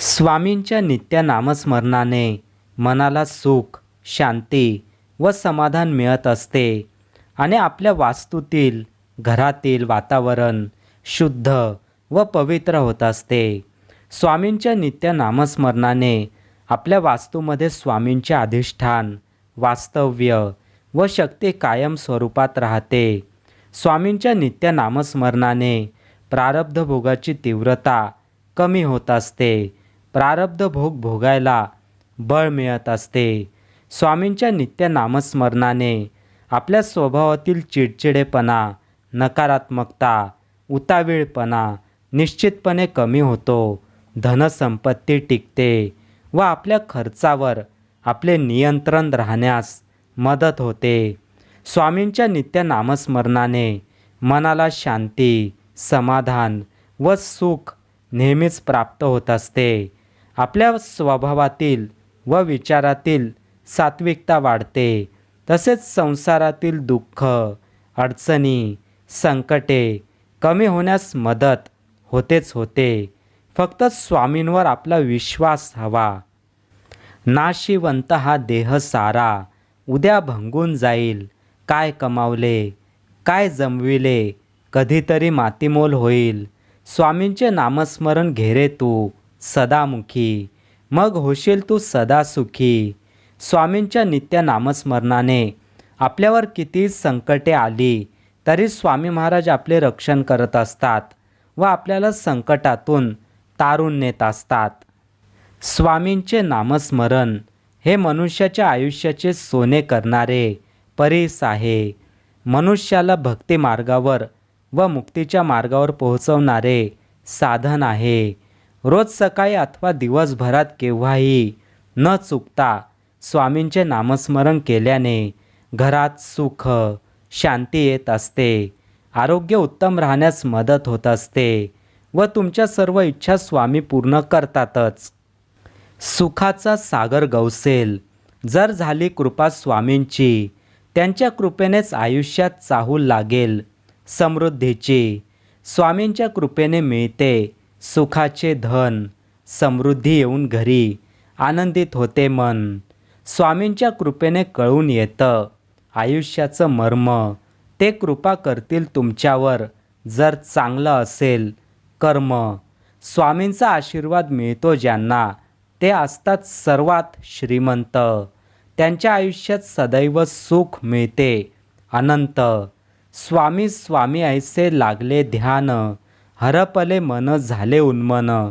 स्वामींच्या नित्य नामस्मरणाने मनाला सुख शांती व समाधान मिळत असते आणि आपल्या वास्तूतील घरातील वातावरण शुद्ध व पवित्र होत असते. स्वामींच्या नित्य नामस्मरणाने आपल्या वास्तूमध्ये स्वामींचे अधिष्ठान वास्तव्य व शक्ती कायम स्वरूपात राहते. स्वामींच्या नित्य नामस्मरणाने प्रारब्ध भोगाची तीव्रता कमी होत असते. प्रारब्ध भोग भोगायला बळ मिळत असते. स्वामींच्या नित्य नामस्मरणाने आपल्या स्वभावातील चिडचिडेपणा नकारात्मकता उतावीळपणा निश्चितपणे कमी होतो. धनसंपत्ती टिकते व आपल्या खर्चावर आपले नियंत्रण राहण्यास मदत होते. स्वामींच्या नित्य नामस्मरणाने मनाला शांती समाधान व सुख नेहमीच प्राप्त होत असते. आपल्या स्वभावातील व विचारातील सात्विकता वाढते. तसेच संसारातील दुःख अडचणी संकटे कमी होण्यास मदत होतेच होते. फक्त स्वामींवर आपला विश्वास हवा. नाशिवंत हा देह सारा. उद्या भंगून जाईल. काय कमावले? काय जमविले? कधीतरी मातीमोल होईल. स्वामींचे नामस्मरण घेरे तू. सदामुखी. मग होशील तू सदा सुखी स्वामींच्या नित्य नामस्मरणाने आपल्यावर किती संकटे आली तरी स्वामी महाराज आपले रक्षण करत असतात व आपल्याला संकटातून तारून नेत असतात. स्वामींचे नामस्मरण हे मनुष्याच्या आयुष्याचे सोने करणारे परीस आहे. मनुष्याला भक्ती मार्गावर व मुक्तीच्या मार्गावर पोहोचवणारे साधन आहे. रोज सकाळी अथवा दिवसभरात केव्हाही न चुकता स्वामींचे नामस्मरण केल्याने घरात सुख शांती येत असते. आरोग्य उत्तम राहण्यास मदत होत असते व तुमच्या सर्व इच्छा स्वामी पूर्ण करतातच. सुखाचा सागर गवसेल. जर झाली कृपा स्वामींची त्यांच्या कृपेनेच आयुष्यात चाहूल लागेल. समृद्धीची स्वामींच्या कृपेने मिळते. सुखाचे धन समृद्धी येऊन घरी आनंदित होते मन. स्वामींच्या कृपेने कळून येतं आयुष्याचं मर्म. ते कृपा करतील तुमच्यावर जर चांगलं असेल कर्म. स्वामींचा आशीर्वाद मिळतो ज्यांना ते असतात सर्वात श्रीमंत. त्यांच्या आयुष्यात सदैव सुख मिळते अनंत. स्वामी स्वामी ऐसे लागले ध्यान. हरपले मन झाले उन्मन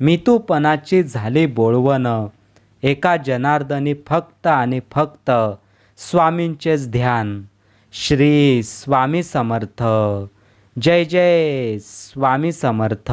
मितूपणाची झाली बोळवण. एका जनार्दनी फक्त आणि फक्त स्वामींचेच ध्यान. श्री स्वामी समर्थ. जय जय स्वामी समर्थ.